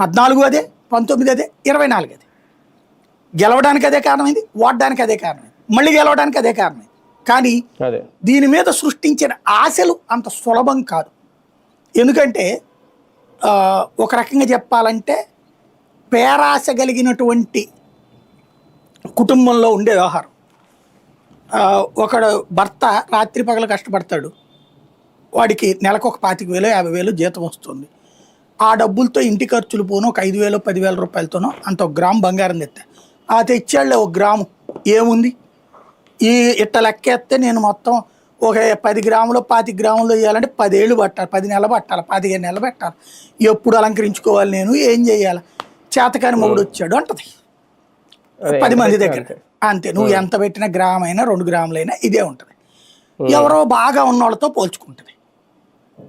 పద్నాలుగు అదే పంతొమ్మిది అదే ఇరవై నాలుగు అదే. గెలవడానికి అదే కారణమైంది ఓడడానికి అదే కారణమైంది మళ్ళీ గెలవడానికి అదే కారణమైంది. కానీ దీని మీద సృష్టించిన ఆశలు అంత సులభం కాదు. ఎందుకంటే ఒక రకంగా చెప్పాలంటే పేరాశ కలిగినటువంటి కుటుంబంలో ఉండే వ్యవహారం. ఒకడు భర్త రాత్రి పగలు కష్టపడతాడు. వాడికి నెలకు ఒక పాతిక వేలు యాభై వేలు జీతం వస్తుంది. ఆ డబ్బులతో ఇంటి ఖర్చులు పోను ఒక ఐదు వేలు పదివేల రూపాయలతోనో అంత ఒక గ్రాము బంగారం తెస్తా ఆ తెచ్చాడులే ఒక గ్రాము. ఏముంది? ఈ ఇట్ట లెక్కేస్తే నేను మొత్తం ఒక పది గ్రాములు పాతి గ్రాములు వేయాలంటే పదేళ్ళు పట్టాలి పది నెలలు పట్టాలి పదిహేను నెలలు పెట్టాలి. ఎప్పుడు అలంకరించుకోవాలి నేను ఏం చేయాలి? చేతకాని మొగుడు వచ్చాడు అంటది. పది మంది దగ్గర. అంతే. నువ్వు ఎంత పెట్టినా గ్రామ్ అయినా రెండు గ్రాములైనా ఇదే ఉంటుంది. ఎవరో బాగా ఉన్న వాళ్ళతో పోల్చుకుంటుంది.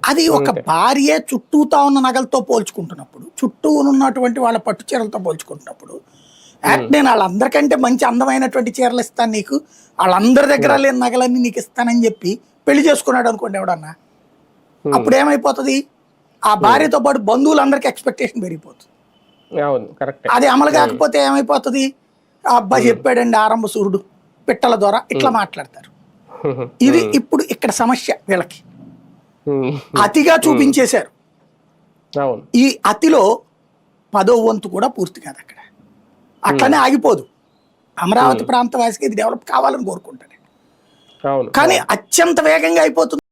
అది ఒక భార్య చుట్టూతా ఉన్న నగలతో పోల్చుకుంటున్నప్పుడు చుట్టూ ఉన్నటువంటి వాళ్ళ పట్టు చీరలతో పోల్చుకుంటున్నప్పుడు నేను వాళ్ళందరికంటే మంచి అందమైనటువంటి చీరలు ఇస్తాను నీకు వాళ్ళందరి దగ్గర లేని నగలన్నీ నీకు ఇస్తానని చెప్పి పెళ్ళి చేసుకున్నాడు అనుకోండి ఎవడన్నా. అప్పుడు ఏమైపోతుంది? ఆ భార్యతో పాటు బంధువులందరికీ ఎక్స్పెక్టేషన్ పెరిగిపోతుంది. అది అమలు కాకపోతే ఏమైపోతుంది? ఆ అబ్బాయి చెప్పాడండి ఆరంభ సూర్యుడు పిట్టల ద్వారా ఇట్లా మాట్లాడతారు. ఇది ఇప్పుడు ఇక్కడ సమస్య వీళ్ళకి. అతిగా చూపించేశారు. ఈ అతిలో పదో వంతు కూడా పూర్తి కాదు అక్కడ. అట్లనే ఆగిపోదు. అమరావతి ప్రాంత వాసికి ఇది డెవలప్ కావాలని కోరుకుంటాడు కానీ అత్యంత వేగంగా అయిపోతుంది.